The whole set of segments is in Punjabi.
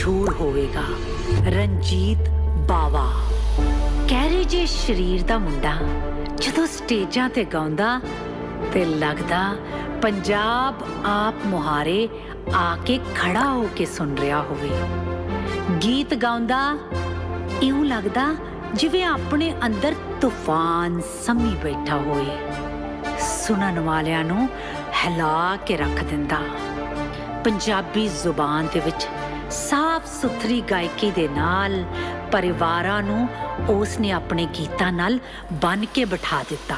ਮਸ਼ਹੂਰ ਹੋਵੇਗਾ। ਰਣਜੀਤ ਬਾਵਾ। ਕਹਿਰੇ ਜੇ ਸਰੀਰ ਦਾ ਮੁੰਡਾ ਜਦੋਂ ਸਟੇਜਾਂ ਤੇ ਗਾਉਂਦਾ ਤੇ ਲੱਗਦਾ ਪੰਜਾਬ ਆਪ ਮੁਹਾਰੇ ਆ ਕੇ ਖੜਾ ਹੋ ਕੇ ਸੁਣ ਰਿਹਾ ਹੋਵੇ। ਗੀਤ ਗਾਉਂਦਾ, ਇਉਂ ਲੱਗਦਾ ਜਿਵੇਂ ਆਪਣੇ ਅੰਦਰ ਤੂਫਾਨ ਸਮੀ ਬੈਠਾ ਹੋਵੇ। ਸੁਣਨ ਵਾਲਿਆਂ ਨੂੰ ਹਿਲਾ ਕੇ ਰੱਖ ਦਿੰਦਾ। ਪੰਜਾਬੀ ਜ਼ੁਬਾਨ ਦੇ ਵਿੱਚ ਸਾਫ਼ ਸੁਥਰੀ ਗਾਇਕੀ ਦੇ ਨਾਲ ਪਰਿਵਾਰਾਂ ਨੂੰ ਉਸ ਨੇ ਆਪਣੇ ਗੀਤਾਂ ਨਾਲ ਬੰਨ ਕੇ ਬਿਠਾ ਦਿੱਤਾ।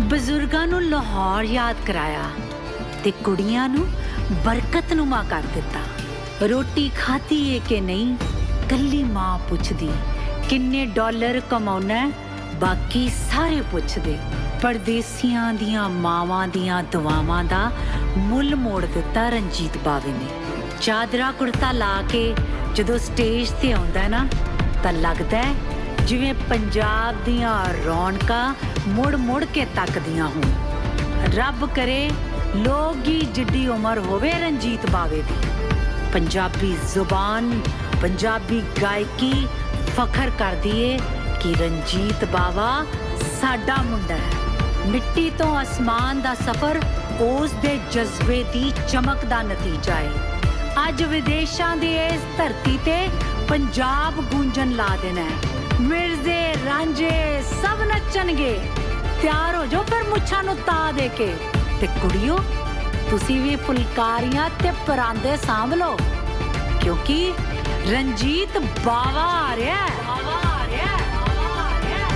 ਬਜ਼ੁਰਗਾਂ ਨੂੰ ਲਾਹੌਰ ਯਾਦ ਕਰਾਇਆ ਤੇ ਕੁੜੀਆਂ ਨੂੰ ਬਰਕਤ ਨੁਮਾ ਕਰ ਦਿੱਤਾ। ਰੋਟੀ ਖਾਧੀ ਏ ਕਿ ਨਹੀਂ, ਕੱਲੀ ਮਾਂ ਪੁੱਛਦੀ, ਕਿੰਨੇ ਡਾਲਰ ਕਮਾਉਣਾ ਬਾਕੀ ਸਾਰੇ ਪੁੱਛਦੇ। ਪਰਦੇਸੀਆਂ ਦੀਆਂ ਮਾਵਾਂ ਦੀਆਂ ਦੁਆਵਾਂ ਦਾ ਮੁੱਲ ਮੋੜ ਦਿੱਤਾ ਰਣਜੀਤ ਬਾਵੇ ਨੇ। ਚਾਦਰਾ ਕੁੜਤਾ ਲਾ ਕੇ ਜਦੋਂ ਸਟੇਜ ਤੇ ਆਉਂਦਾ ਨਾ, ਤਾਂ ਲੱਗਦਾ ਜਿਵੇਂ ਪੰਜਾਬ ਦੀਆਂ ਰੌਣਕਾਂ ਮੁੜ ਮੁੜ ਕੇ ਤੱਕਦੀਆਂ ਹੋਣ। ਰੱਬ ਕਰੇ ਲੋਗੀ ਜਿੱਡੀ ਉਮਰ ਹੋਵੇ ਰਣਜੀਤ ਬਾਵੇ ਦੀ। ਪੰਜਾਬੀ ਜ਼ੁਬਾਨ, ਪੰਜਾਬੀ ਗਾਇਕੀ ਫਖਰ ਕਰਦੀ ਏ ਕਿ ਰਣਜੀਤ ਬਾਵਾ ਸਾਡਾ ਮੁੰਡਾ ਹੈ। ਮਿੱਟੀ ਤੋਂ ਅਸਮਾਨ ਦਾ ਸਫ਼ਰ ਉਸ ਦੇ ਜਜ਼ਬੇ ਦੀ ਚਮਕ ਦਾ ਨਤੀਜਾ ਹੈ। ਅੱਜ ਵਿਦੇਸ਼ਾਂ ਦੀ ਇਸ ਧਰਤੀ ਤੇ ਪੰਜਾਬ ਗੂੰਜਣ ਲਾ ਦੇਣਾ ਹੈ। ਮਿਰਜ਼ੇ, ਰਾਂਝੇ ਸਭ ਨੱਚਣਗੇ। ਤਿਆਰ ਹੋ ਜਾਓ ਫਿਰ ਮੁੱਛਾਂ ਨੂੰ ਤਾ ਦੇ ਕੇ। ਤੇ ਕੁੜੀਓ, ਤੁਸੀਂ ਵੀ ਫੁਲਕਾਰੀਆਂ ਤੇ ਪਰਾਂਦੇ ਸਾਂਭ ਲਓ। ਕਿਉਂਕਿ ਰਣਜੀਤ ਬਾਵਾ ਆ ਰਿਹਾ ਹੈ। ਬਾਵਾ ਆ ਰਿਹਾ ਹੈ ਬਾਵਾ ਆ ਰਿਹਾ ਹੈ